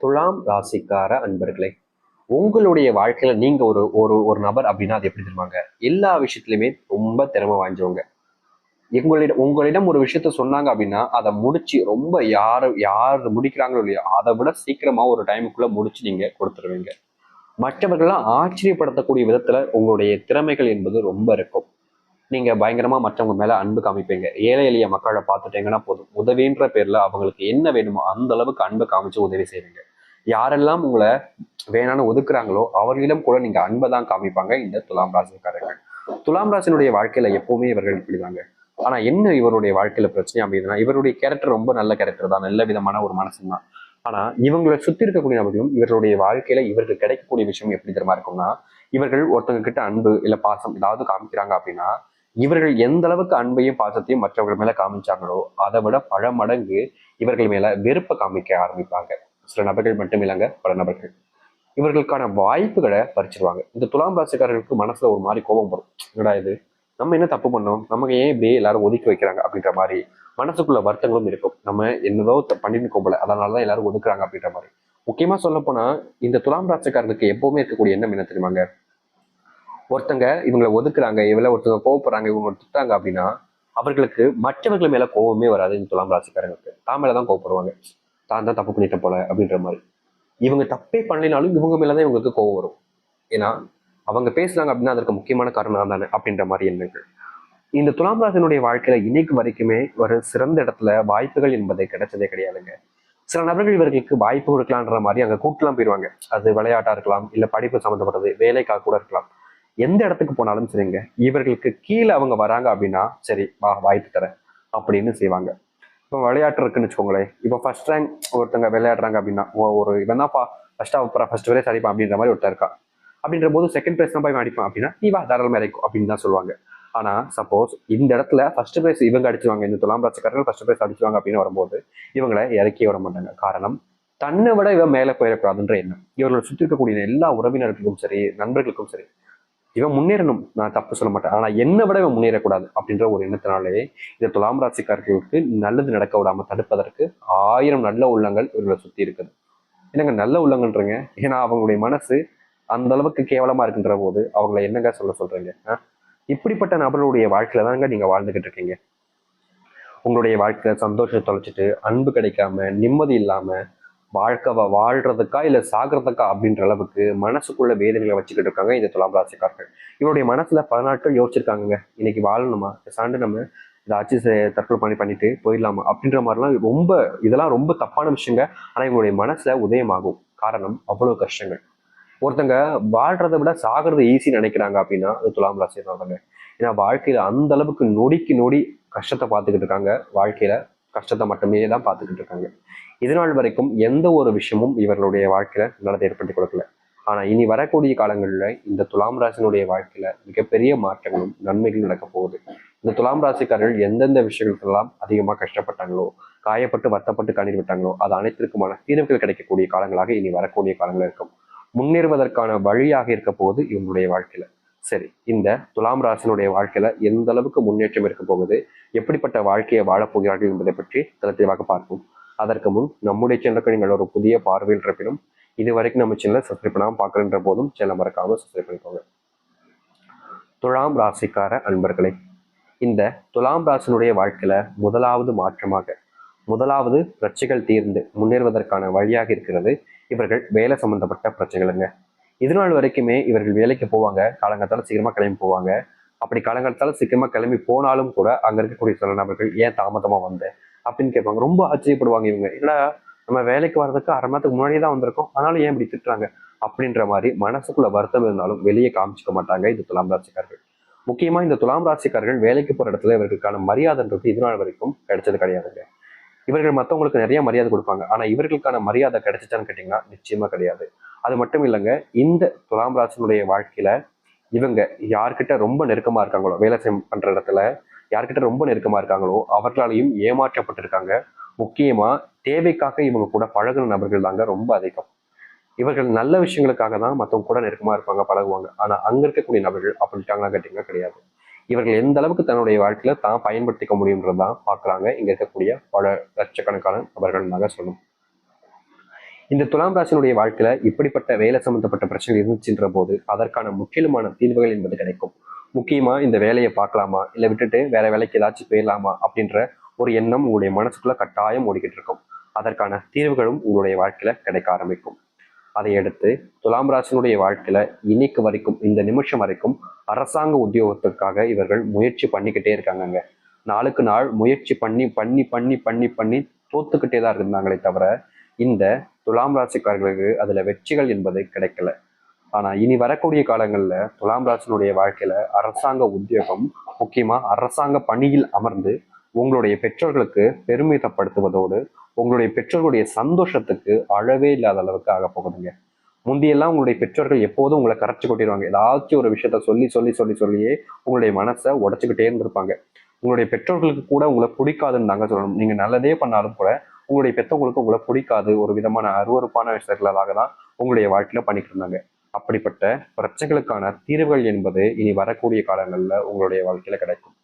துலாம் ராசிக்கார அன்பர்களே உங்களுடைய வாழ்க்கையில நீங்க ஒரு ஒரு ஒரு நபர் அப்படின்னா அது எப்படி தெரியுமாங்க? எல்லா விஷயத்துலையுமே ரொம்ப திறமை வாய்ஞ்சவங்க. எங்களிடம் உங்களிடம் ஒரு விஷயத்த சொன்னாங்க அப்படின்னா அதை முடிச்சு ரொம்ப யார் யார் முடிக்கிறாங்களோ இல்லையோ அதை விட சீக்கிரமா ஒரு டைமுக்குள்ள முடிச்சு நீங்க கொடுத்துருவீங்க. மற்றவர்கள்லாம் ஆச்சரியப்படுத்தக்கூடிய விதத்துல உங்களுடைய திறமைகள் என்பது ரொம்ப இருக்கும். நீங்க பயங்கரமா மற்றவங்க மேல அன்பு காமிப்பீங்க. ஏழை எளிய மக்களை பார்த்துட்டீங்கன்னா போதும். உதவின்ற பேர்ல அவங்களுக்கு என்ன வேணுமோ அந்த அளவுக்கு அன்பு காமிச்சு உதவி செய்வீங்க. யாரெல்லாம் உங்களை வேணான்னு ஒதுக்குறாங்களோ அவர்களிடம் கூட நீங்க அன்பை தான் காமிப்பாங்க இந்த துலாம் ராசிக்காரர்கள். துலாம் ராசினுடைய வாழ்க்கையில எப்பவுமே இவர்கள் இப்படிதாங்க. ஆனா என்ன இவருடைய வாழ்க்கையில பிரச்சனை அப்படின்னா இவருடைய கேரக்டர் ரொம்ப நல்ல கேரக்டர் தான் நல்ல விதமான ஒரு மனசு தான் ஆனா இவங்களை சுத்தி இருக்கக்கூடிய நபர்களும் இவருடைய வாழ்க்கையில இவருக்கு கிடைக்கக்கூடிய விஷயம் எப்படி தரமா இருக்கும்னா இவர்கள் ஒருத்தவங்க கிட்ட அன்பு இல்ல பாசம் ஏதாவது காமிக்கிறாங்க அப்படின்னா இவர்கள் எந்த அளவுக்கு அன்பையும் பாசத்தையும் மற்றவர்கள் மேல காமிச்சாங்களோ அதை விட பல மடங்கு இவர்கள் மேல வெறுப்பை காமிக்க ஆரம்பிப்பாங்க. சில நபர்கள் மட்டும் இல்லைங்க பல நபர்கள். இவர்களுக்கான வாய்ப்புகளை பறிச்சிருவாங்க. இந்த துலாம் ராசிக்காரர்களுக்கு மனசுல ஒரு மாதிரி கோபம் வரும். என்னடா இது? நம்ம என்ன தப்பு பண்ணோம்? நமக்கு ஏன் இப்படியே எல்லாரும் ஒதுக்கி வைக்கிறாங்க அப்படின்ற மாதிரி மனசுக்குள்ள வருத்தங்களும் இருக்கும். நம்ம என்னதோ த- பண்ணிருக்கோம் போல அதனாலதான் எல்லாரும் ஒதுக்குறாங்க அப்படின்ற மாதிரி. முக்கியமா சொல்ல போனா இந்த துலாம் ராசிக்காரர்களுக்கு எப்பவுமே இருக்கக்கூடிய எண்ணம் என்ன தெரியுமாங்க ஒருத்தங்க இவங்களை ஒதுக்குறாங்க இவள ஒருத்தங்க கோவப்படுறாங்க இவங்க திட்டாங்க அப்படின்னா அவர்களுக்கு மற்றவர்கள் மேல கோவமே வராது இந்த துலாம் ராசிக்காரங்களுக்கு தான் மேலதான் கோவப்படுவாங்க. தான் தான் தப்பு பண்ணிட்ட போல அப்படின்ற மாதிரி. இவங்க தப்பே பண்ணலினாலும் இவங்க மேலதான் இவங்களுக்கு கோவம் வரும். ஏன்னா அவங்க பேசுனாங்க அப்படின்னா அதற்கு முக்கியமான காரணம் தானே அப்படின்ற மாதிரி எண்ணங்கள். இந்த துலாம் ராசனுடைய வாழ்க்கையில இன்னைக்கு வரைக்குமே ஒரு சிறந்த இடத்துல வாய்ப்புகள் என்பது கிடைச்சதே கிடையாதுங்க. சில நபர்கள் இவர்களுக்கு வாய்ப்பு கொடுக்கலான்ற மாதிரி அங்க கூட்டலாம் போயிடுவாங்க அது விளையாட்டா இருக்கலாம் இல்ல படிப்பு சம்மந்தப்பட்டது வேலைக்காக கூட இருக்கலாம். எந்த இடத்துக்கு போனாலும் சரிங்க. இவர்களுக்கு கீழே அவங்க வராங்க அப்படின்னா சரி வா வாய்ப்பு தரேன் அப்படின்னு செய்வாங்க. இப்போ விளையாட்டு இருக்குன்னு வச்சுக்கோங்களேன். இப்போ ஃபர்ஸ்ட் ரேங்க் ஒருத்தங்க விளையாடுறாங்க அப்படின்னா ஓ, ஒரு இவன் தான் ஃபர்ஸ்ட் அப்புறம் ஃபர்ஸ்ட் வரையும் அடிப்பான் அப்படின்ற மாதிரி ஒருத்தர் இருக்கா அப்படின்ற போது செகண்ட் பிரைஸ் தான் போய் அடிப்பான் அப்படின்னா நீ வா தாராளமாக இறக்கும் அப்படின்னு தான் சொல்லுவாங்க. ஆனால் சப்போஸ் இந்த இடத்துல ஃபர்ஸ்ட் பிரைஸ் இவங்க அடிச்சுவாங்க இந்த துலாம் ராசிக்காரர்கள் ஃபர்ஸ்ட் பிரைஸ் அடிச்சுவாங்க அப்படின்னு வரும்போது இவங்களை இறக்கி விட மாட்டாங்க. காரணம் தன்னை விட இவன் மேலே போயிடக்கூடாதுன்ற எண்ணம். இவர்களை சுற்றி இருக்கக்கூடிய எல்லா உறவினர்களுக்கும் சரி நண்பர்களுக்கும் சரி இவன் முன்னேறணும். நான் தப்பு சொல்ல மாட்டேன். ஆனா என்னை விட இவன் முன்னேறக்கூடாது அப்படின்ற ஒரு எண்ணத்தினாலே இந்த துலாம் ராசிக்காரர்களுக்கு நல்லது நடக்க விடாம தடுப்பதற்கு ஆயிரம் நல்ல உள்ளங்கள் இவர்களை சுத்தி இருக்குது. என்னங்க நல்ல உள்ளங்கள்ன்றீங்க? ஏன்னா அவங்களுடைய மனசு அந்த அளவுக்கு கேவலமா இருக்குன்ற போது அவங்கள என்னங்க சொல்ல சொல்றீங்க? இப்படிப்பட்ட நபர்களுடைய வாழ்க்கையில தாங்க நீங்க வாழ்ந்துகிட்டு இருக்கீங்க. உங்களுடைய வாழ்க்கையில சந்தோஷத்தை தொலைச்சிட்டு அன்பு கிடைக்காம நிம்மதி இல்லாம வாழ்க்கவை வாழ்றதுக்கா இல்லை சாகிறதுக்கா அப்படின்ற அளவுக்கு மனசுக்குள்ள வேதனைகளை வச்சுக்கிட்டு இருக்காங்க இந்த துலாம் ராசிக்காரர்கள். இவருடைய மனசுல பல நாட்கள் யோசிச்சிருக்காங்க இன்னைக்கு வாழணுமா? சாண்டு நம்ம ஏதாச்சும் செ- தற்கொலை பண்ணி பண்ணிட்டு போயிடலாமா? அப்படின்ற மாதிரிலாம் ரொம்ப இதெல்லாம் ரொம்ப தப்பான விஷயங்க. ஆனால் இவங்களுடைய மனசுல உதயமாகும். காரணம் அவ்வளோ கஷ்டங்கள். ஒருத்தங்க வாழ்றதை விட சாகிறத ஈஸி நினைக்கிறாங்க அப்படின்னா அது துலாம் ராசி ஏன்னா வாழ்க்கையில அந்த அளவுக்கு நொடிக்கு நொடி கஷ்டத்தை பார்த்துக்கிட்டு இருக்காங்க. வாழ்க்கையில கஷ்டத்தை மட்டுமே தான் பார்த்துக்கிட்டு இருக்காங்க. இதனால் வரைக்கும் எந்த ஒரு விஷயமும் இவர்களுடைய வாழ்க்கையில நல்லதை ஏற்படுத்தி கொடுக்கல. ஆனால் இனி வரக்கூடிய காலங்களில் இந்த துலாம் ராசினுடைய வாழ்க்கையில் மிகப்பெரிய மாற்றங்களும் நன்மைகளும் நடக்க போகுது. இந்த துலாம் ராசிக்காரர்கள் எந்தெந்த விஷயங்களுக்கெல்லாம் அதிகமாக கஷ்டப்பட்டாங்களோ காயப்பட்டு வருத்தப்பட்டு கண்ணீர் விட்டாங்களோ அது அனைத்திற்குமான தீர்வுகள் கிடைக்கக்கூடிய காலங்களாக இனி வரக்கூடிய காலங்கள் இருக்கும். முன்னேறுவதற்கான வழியாக இருக்க போகுது இவங்களுடைய வாழ்க்கையில். சரி இந்த துலாம் ராசினுடைய வாழ்க்கையில எந்த அளவுக்கு முன்னேற்றம் இருக்க போகுது எப்படிப்பட்ட வாழ்க்கையை வாழப் போகிறார்கள் என்பதை பற்றி தெளிவாக பார்ப்போம். அதற்கு முன் நம்முடைய சேனலுக்கு நீங்கள் ஒரு புதிய பார்வையில் இருப்பினும் இது வரைக்கும் நம்ம சேனலை சப்ஸ்கிரைப் பண்ணாமல் பார்க்குறன்ற போதும் சேனலை மறக்காம சப்ஸ்கிரைப் பண்ணிக்கோங்க. துலாம் ராசிக்கார அன்பர்களே இந்த துலாம் ராசினுடைய வாழ்க்கையில முதலாவது மாற்றமாக முதலாவது பிரச்சனைகள் தீர்ந்து முன்னேறுவதற்கான வழியாக இருக்கிறது இவர்கள் வேலை சம்பந்தப்பட்ட பிரச்சனைகளுங்க. இது நாள் வரைக்குமே இவர்கள் வேலைக்கு போவாங்க. காலங்காத்தால சீக்கிரமா கிளம்பி போவாங்க. அப்படி காலங்காலத்தால சீக்கிரமா கிளம்பி போனாலும் கூட அங்க இருக்கக்கூடிய சில நபர்கள் ஏன் தாமதமா வந்த? அப்படின்னு கேட்பாங்க. ரொம்ப ஆச்சரியப்படுவாங்க இவங்க. இல்ல நம்ம வேலைக்கு வர்றதுக்கு அரை மாதத்துக்கு முன்னாடியே தான் வந்திருக்கோம். அதனால ஏன் இப்படி திட்டுறாங்க? அப்படின்ற மாதிரி மனசுக்குள்ள வருத்தம் இருந்தாலும் வெளியே காமிச்சிக்க மாட்டாங்க இந்த துலாம் ராசிக்காரர்கள். முக்கியமா இந்த துலாம் ராசிக்காரர்கள் வேலைக்கு போற இடத்துல இவர்களுக்கான மரியாதைன்றது இது நாள் வரைக்கும் கிடைச்சது கிடையாதுங்க. இவர்கள் மற்றவங்களுக்கு நிறைய மரியாதை கொடுப்பாங்க. ஆனால் இவர்களுக்கான மரியாதை கிடைச்சிச்சான்னு கேட்டிங்கன்னா நிச்சயமாக கிடையாது. அது மட்டும் இல்லைங்க இந்த துலாம் ராசினுடைய வாழ்க்கையில இவங்க யார்கிட்ட ரொம்ப நெருக்கமா இருக்காங்களோ வேலை செய் பண்ணுற இடத்துல யார்கிட்ட ரொம்ப நெருக்கமா இருக்காங்களோ அவர்களாலையும் ஏமாற்றப்பட்டிருக்காங்க. முக்கியமா தேவைக்காக இவங்க கூட பழகுன நபர்கள் தாங்க ரொம்ப அதிகம். இவர்கள் நல்ல விஷயங்களுக்காக தான் மற்றவங்க கூட நெருக்கமா இருப்பாங்க பழகுவாங்க. ஆனால் அங்க இருக்கக்கூடிய நபர்கள் அப்படிட்டாங்களா கேட்டிங்கன்னா கிடையாது. இவர்கள் எந்த அளவுக்கு தன்னுடைய வாழ்க்கையில தான் பயன்படுத்திக்க முடியுன்றதான் பார்க்குறாங்க. இங்க இருக்கக்கூடிய பல லட்சக்கணக்கான நபர்கள் தாங்க சொல்லணும். இந்த துலாம் ராசினுடைய வாழ்க்கையில இப்படிப்பட்ட வேலை சம்பந்தப்பட்ட பிரச்சனை இருந்துச்சுன்ற போது அதற்கான முற்றிலுமான தீர்வுகள் என்பது கிடைக்கும். முக்கியமா இந்த வேலையை பார்க்கலாமா? இல்லை விட்டுட்டு வேற வேலைக்கு ஏதாச்சும் போயிடலாமா? அப்படின்ற ஒரு எண்ணம் உங்களுடைய மனசுக்குள்ள கட்டாயம் ஓடிக்கிட்டு இருக்கும். அதற்கான தீர்வுகளும் உங்களுடைய வாழ்க்கையில கிடைக்க ஆரம்பிக்கும். அதை அடுத்து துலாம் ராசினுடைய வாழ்க்கையில இன்னைக்கு வரைக்கும் இந்த நிமிஷம் வரைக்கும் அரசாங்க உத்தியோகத்துக்காக இவர்கள் முயற்சி பண்ணிக்கிட்டே இருக்காங்கங்க. நாளுக்கு நாள் முயற்சி பண்ணி பண்ணி பண்ணி பண்ணி பண்ணி தோத்துக்கிட்டே தான் இருந்தாங்களே தவிர இந்த துலாம் ராசிக்காரர்களுக்கு அதுல வெற்றிகள் என்பது கிடைக்கல. ஆனா இனி வரக்கூடிய காலங்கள்ல துலாம் ராசினுடைய வாழ்க்கையில அரசாங்க உத்தியோகம் முக்கியமா அரசாங்க பணியில் அமர்ந்து உங்களுடைய பெற்றோர்களுக்கு பெருமிதப்படுத்துவதோடு உங்களுடைய பெற்றோர்களுடைய சந்தோஷத்துக்கு அளவே இல்லாத அளவுக்கு ஆக போகுதுங்க. முந்தியெல்லாம் உங்களுடைய பெற்றோர்கள் எப்போதும் உங்களை கரைச்சி கொட்டிடுவாங்க. ஏதாச்சும் ஒரு விஷயத்த சொல்லி சொல்லி சொல்லி சொல்லியே உங்களுடைய மனசை உடச்சிக்கிட்டே இருந்திருப்பாங்க. உங்களுடைய பெற்றோர்களுக்கு கூட உங்களை பிடிக்காதுன்னு தாங்க சொல்லணும். நீங்க நல்லதே பண்ணாலும் கூட உங்களுடைய பெற்றவங்களுக்கு உங்களை பிடிக்காது. ஒரு விதமான அருவறுப்பான விஷயங்களாக தான் உங்களுடைய வாழ்க்கையில பண்ணிட்டு இருந்தாங்க. அப்படிப்பட்ட பிரச்சனைகளுக்கான தீர்வுகள் என்பது இனி வரக்கூடிய காலங்களில் உங்களுடைய வாழ்க்கையில கிடைக்கும்.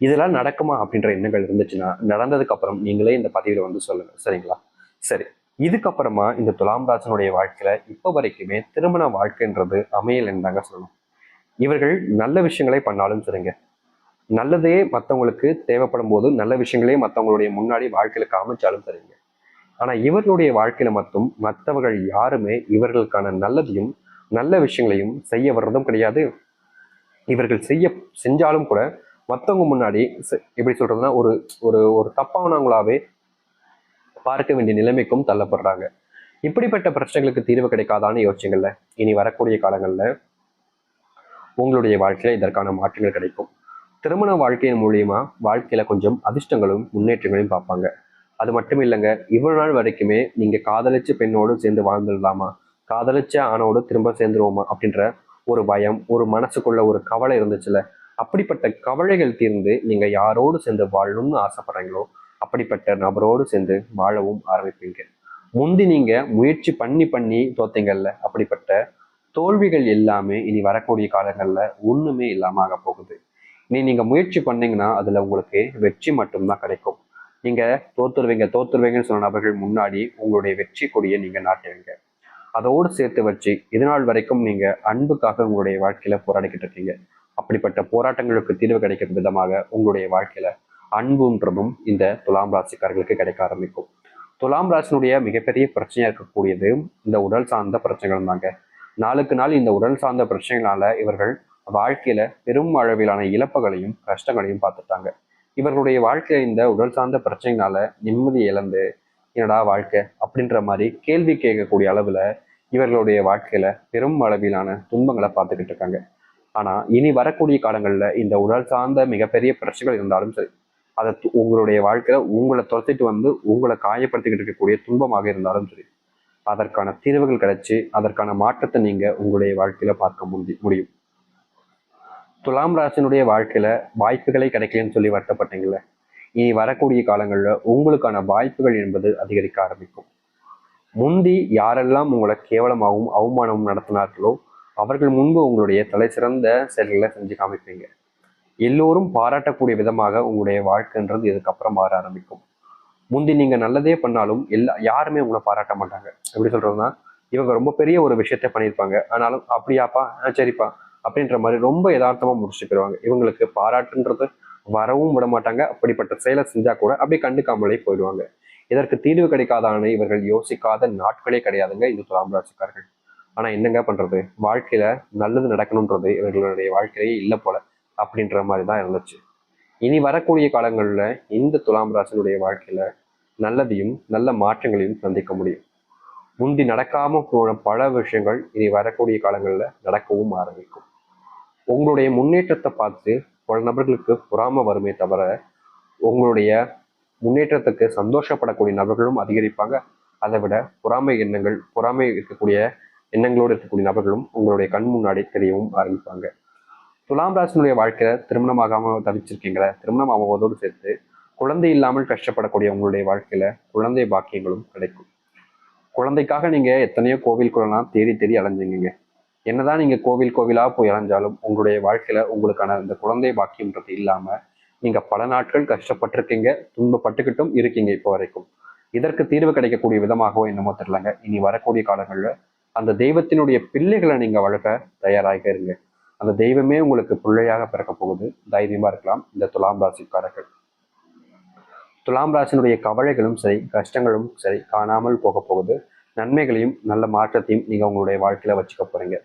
இதெல்லாம் நடக்குமா அப்படின்ற எண்ணங்கள் இருந்துச்சுன்னா நடந்ததுக்கு அப்புறம் நீங்களே இந்த பதிவில் வந்து சொல்லுங்க. சரிங்களா? சரி. இதுக்கப்புறமா இந்த துலாம் ராசனுடைய வாழ்க்கையில இப்போ வரைக்குமே திருமண வாழ்க்கைன்றது அமையலைன்னு தாங்க சொல்லணும். இவர்கள் நல்ல விஷயங்களை பண்ணாலும் சரிங்க. நல்லதே மற்றவங்களுக்கு தேவைப்படும் போது நல்ல விஷயங்களே மற்றவங்களுடைய முன்னாடி வாழ்க்கையில காமிச்சாலும் சரிங்க. ஆனா இவர்களுடைய வாழ்க்கையில மட்டும் மற்றவர்கள் யாருமே இவர்களுக்கான நல்லதையும் நல்ல விஷயங்களையும் செய்ய வர்றதும் கிடையாது. இவர்கள் செய்ய செஞ்சாலும் கூட மற்றவங்க முன்னாடி ச- எப்படி சொல்றதுன்னா ஒரு ஒரு ஒரு தப்பானவங்களாவே பார்க்க வேண்டிய நிலைமைக்கும் தள்ளப்படுறாங்க. இப்படிப்பட்ட பிரச்சனைகளுக்கு தீர்வு கிடைக்காதான்னு யோசிச்சுங்கள்ல. இனி வரக்கூடிய காலங்களில் உங்களுடைய வாழ்க்கையில் இதற்கான மாற்றங்கள் கிடைக்கும். திருமண வாழ்க்கையின் மூலியமா வாழ்க்கையில கொஞ்சம் அதிர்ஷ்டங்களும் முன்னேற்றங்களையும் பார்ப்பாங்க. அது மட்டும் இல்லைங்க இவ்வளவு நாள் வரைக்குமே நீங்க காதலிச்ச பெண்ணோடு சேர்ந்து வாழ்ந்துடலாமா? காதலிச்ச ஆணோடு திரும்ப சேர்ந்துருவோமா? அப்படின்ற ஒரு பயம் ஒரு மனசுக்குள்ள ஒரு கவலை இருந்துச்சுல. அப்படிப்பட்ட கவலைகள் தீர்ந்து நீங்க யாரோடு சேர்ந்து வாழணும்னு ஆசைப்படுறீங்களோ அப்படிப்பட்ட நபரோடு சேர்ந்து வாழவும் ஆரம்பிப்பீங்க. முந்தி நீங்க முயற்சி பண்ணி பண்ணி தோத்தீங்கல்ல அப்படிப்பட்ட தோல்விகள் எல்லாமே இனி வரக்கூடிய காலங்கள்ல ஒண்ணுமே இல்லாம ஆக போகுது. இனி நீங்க முயற்சி பண்ணீங்கன்னா அதுல உங்களுக்கு வெற்றி மட்டும்தான் கிடைக்கும். நீங்க தோத்துருவீங்க தோத்துருவீங்கன்னு சொன்ன நபர்கள் முன்னாடி உங்களுடைய வெற்றி கொடியை நீங்க நாட்டுவீங்க. அதோடு சேர்த்து வச்சு இது நாள் வரைக்கும் நீங்க அன்புக்காக உங்களுடைய வாழ்க்கையில போராடிக்கிட்டு இருக்கீங்க. அப்படிப்பட்ட போராட்டங்களுக்கு தீர்வு கிடைக்கிற விதமாக உங்களுடைய வாழ்க்கையில அன்புன்றதும் இந்த துலாம் ராசிக்காரர்களுக்கு கிடைக்க ஆரம்பிக்கும். துலாம் ராசினுடைய மிகப்பெரிய பிரச்சனையா இருக்கக்கூடியது இந்த உடல் சார்ந்த பிரச்சனைகள் தாங்க. நாளுக்கு நாள் இந்த உடல் சார்ந்த பிரச்சனைகளால இவர்கள் வாழ்க்கையில பெரும் அளவிலான இழப்புகளையும் கஷ்டங்களையும் பார்த்துட்டாங்க. இவர்களுடைய வாழ்க்கையில இந்த உடல் சார்ந்த பிரச்சனைனால நிம்மதி இழந்து என்னடா வாழ்க்கை அப்படின்ற மாதிரி கேள்வி கேட்கக்கூடிய அளவுல இவர்களுடைய வாழ்க்கையில பெரும் அளவிலான துன்பங்களை பார்த்துக்கிட்டு இருக்காங்க. ஆனால் இனி வரக்கூடிய காலங்களில் இந்த உடல் சார்ந்த மிகப்பெரிய பிரச்சனைகள் இருந்தாலும் சரி அதை து- உங்களுடைய வாழ்க்கையில் உங்களை துரத்திட்டு வந்து உங்களை காயப்படுத்திக்கிட்டு இருக்கக்கூடிய துன்பமாக இருந்தாலும் சரி அதற்கான தீர்வுகள் கிடைச்சி அதற்கான மாற்றத்தை நீங்கள் உங்களுடைய வாழ்க்கையில் பார்க்க முடி முடியும். துலாம் ராசினுடைய வாழ்க்கையில் வாய்ப்புகளே கிடைக்கலன்னு சொல்லி வருத்தப்பட்டீங்கல்ல? இனி வரக்கூடிய காலங்களில் உங்களுக்கான வாய்ப்புகள் என்பது அதிகரிக்க ஆரம்பிக்கும். முந்தி யாரெல்லாம் உங்களை கேவலமாகவும் அவமானமும் நடத்தினார்களோ அவர்கள் முன்பு உங்களுடைய தலை சிறந்த செயல்களை செஞ்சு காமிப்பீங்க. எல்லோரும் பாராட்டக்கூடிய விதமாக உங்களுடைய வாழ்க்கைன்றது இதுக்கப்புறம் மாற ஆரம்பிக்கும். முந்தி நீங்க நல்லதே பண்ணாலும் எல்லா யாருமே உங்களை பாராட்ட மாட்டாங்க. எப்படி சொல்றதுன்னா இவங்க ரொம்ப பெரிய ஒரு விஷயத்த பண்ணியிருப்பாங்க. ஆனாலும் அப்படியாப்பா ஆ சரிப்பா அப்படின்ற மாதிரி ரொம்ப யதார்த்தமா முடிச்சுட்டு போயிடுவாங்க இவங்களுக்கு பாராட்டுன்றது வரவும் விட மாட்டாங்க. அப்படிப்பட்ட செயலை செஞ்சா கூட அப்படியே கண்டுக்காமலே போயிடுவாங்க. இதற்கு தீர்வு கிடைக்காதான இவர்கள் யோசிக்காத நாட்களே கிடையாதுங்க. இந்த துலாம் ராசிக்காரர்கள். ஆனா என்னங்க பண்றது? வாழ்க்கையில நல்லது நடக்கணுன்றது இவர்களுடைய வாழ்க்கையே இல்லை போல அப்படின்ற மாதிரி தான் இருந்துச்சு. இனி வரக்கூடிய காலங்களில் இந்த துலாம் ராசனுடைய வாழ்க்கையில நல்லதையும் நல்ல மாற்றங்களையும் சந்திக்க முடியும். முந்தி நடக்காம போன பல விஷயங்கள் இனி வரக்கூடிய காலங்களில் நடக்கவும் ஆரம்பிக்கும். உங்களுடைய முன்னேற்றத்தை பார்த்து பல நபர்களுக்கு பொறாம வருமே தவிர உங்களுடைய முன்னேற்றத்துக்கு சந்தோஷப்படக்கூடிய நபர்களும் அதிகரிப்பாங்க. அதை விட பொறாமை எண்ணங்கள் பொறாமை இருக்கக்கூடிய எண்ணங்களோடு இருக்கக்கூடிய நபர்களும் உங்களுடைய கண் முன்னாடி தெரியவும் ஆரம்பிப்பாங்க. துலாம் ராசினுடைய வாழ்க்கையில திருமணமாகாம தவிச்சிருக்கீங்களே திருமணம் ஆகுவதோடு சேர்த்து குழந்தை இல்லாமல் கஷ்டப்படக்கூடிய உங்களுடைய வாழ்க்கையில குழந்தை பாக்கியங்களும் கிடைக்கும். குழந்தைக்காக நீங்க எத்தனையோ கோவில் குளம்லாம் தேடி தேடி அலைஞ்சீங்க என்னதான் நீங்க கோவில் கோவிலா போய் அலைஞ்சாலும் உங்களுடைய வாழ்க்கையில உங்களுக்கான அந்த குழந்தை பாக்கியம்ன்றது இல்லாம நீங்க பல நாட்கள் கஷ்டப்பட்டிருக்கீங்க துன்பப்பட்டுக்கிட்டும் இருக்கீங்க இப்போ வரைக்கும். இதற்கு தீர்வு கிடைக்கக்கூடிய விதமாகவோ என்னமோ தெரியலங்க. இனி வரக்கூடிய காலங்களில் அந்த தெய்வத்தினுடைய பிள்ளைகளை நீங்க வளர்க்க தயாராக இருங்க. அந்த தெய்வமே உங்களுக்கு பிள்ளையாக பிறக்க போகுது. தைரியமா இருக்கலாம். இந்த துலாம் ராசிக்காரர்கள். துலாம் ராசினுடைய கவலைகளும் சரி கஷ்டங்களும் சரி காணாமல் போக போகுது. நன்மைகளையும் நல்ல மாற்றத்தையும் நீங்க உங்களுடைய வாழ்க்கையில வச்சுக்க போறீங்க.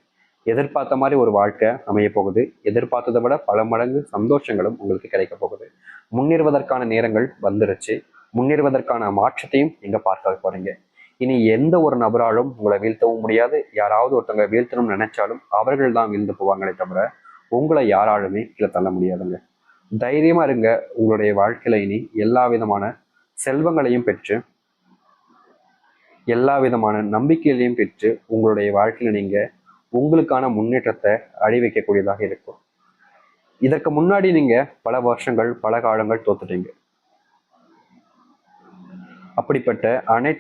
எதிர்பார்த்த மாதிரி ஒரு வாழ்க்கை அமைய போகுது. எதிர்பார்த்ததை விட பல மடங்கு சந்தோஷங்களும் உங்களுக்கு கிடைக்க போகுது. முன்னேறுவதற்கான நேரங்கள் வந்துருச்சு. முன்னேறுவதற்கான மாற்றத்தையும் நீங்க பார்க்க போறீங்க. இனி எந்த ஒரு நபராலும் உங்களை வீழ்த்தவும் முடியாது. யாராவது ஒருத்தவங்க வீழ்த்தணும்னு நினைச்சாலும் அவர்கள் தான் வீழ்ந்து போவாங்களே தவிர உங்களை யாராலுமே கீழே தள்ள முடியாதுங்க. தைரியமா இருங்க. உங்களுடைய வாழ்க்கையில இனி எல்லா விதமான செல்வங்களையும் பெற்று எல்லா விதமான நம்பிக்கைகளையும் பெற்று உங்களுடைய வாழ்க்கையில நீங்க உங்களுக்கான முன்னேற்றத்தை அழிவைக்கக்கூடியதாக இருக்கும். இதற்கு முன்னாடி நீங்க பல வருஷங்கள் பல காலங்கள் தோத்துட்டீங்க. அப்படிப்பட்ட அனைத்து